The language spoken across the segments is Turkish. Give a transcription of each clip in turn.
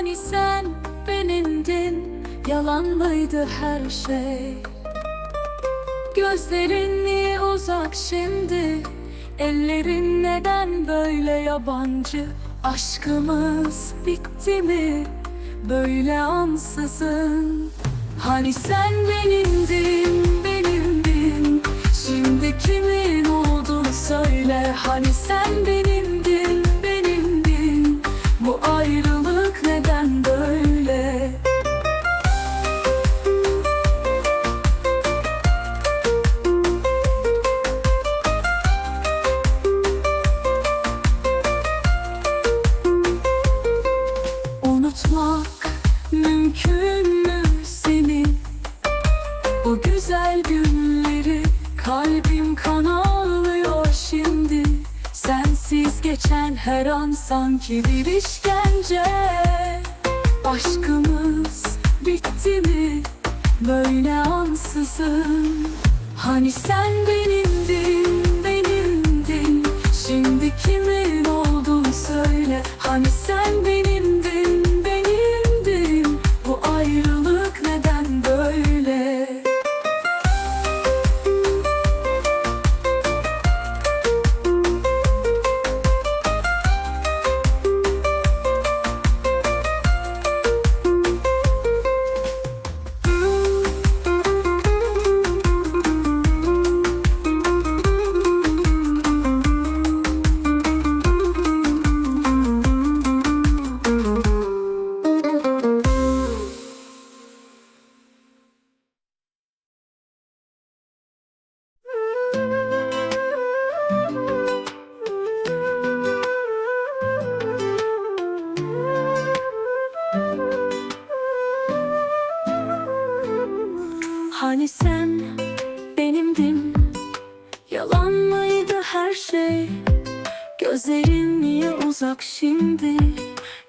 Hani sen benimdin. Yalan mıydı her şey? Gözlerin niye uzak şimdi? Ellerin neden böyle yabancı? Aşkımız bitti mi? Böyle ansızın. Hani sen benimdin benimdin. Şimdi kimin olduğunu söyle. Hani sen benimdin Bu güzel günleri kalbim kan ağlıyor şimdi. Sensiz geçen her an sanki bir işkence. Aşkımız bitti mi? Böyle ansızın. Hani sen benimdin Hani sen benimdin Yalan mıydı her şey? Gözlerin niye uzak şimdi?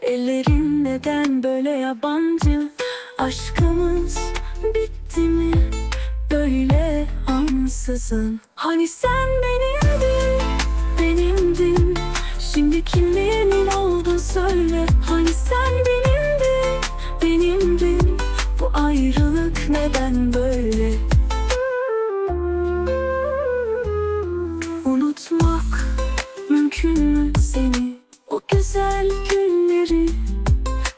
Ellerin neden böyle yabancı? Aşkımız bitti mi? Böyle ansızın. Hani sen benimdin Benimdin. Şimdi kimin oldu söyle. Hani sen benimdin Unutmak mümkün mü seni? O güzel günleri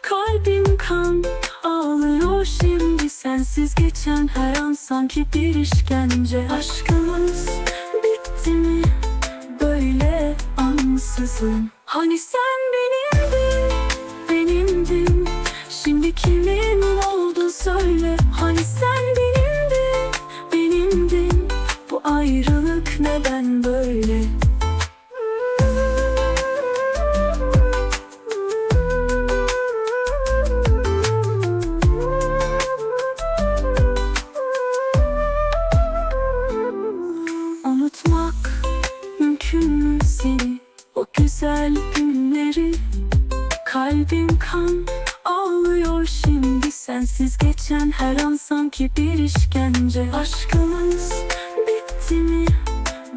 Kalbim kan ağlıyor şimdi. Sensiz geçen her an sanki bir işkence. Aşkımız bitti mi? Böyle ansızın. Hani sen benimdin, benimdin. Şimdi kimin oldu söyle güzel günleri. Kalbim kan ağlıyor şimdi. Sensiz geçen her an sanki bir işkence. Aşkımız bitti mi?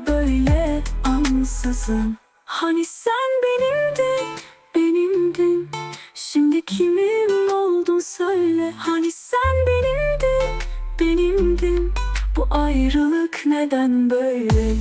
Böyle ansızın. Hani sen benimdin, benimdin. Şimdi kimin oldun söyle. Hani sen benimdin, benimdin. Bu ayrılık neden böyle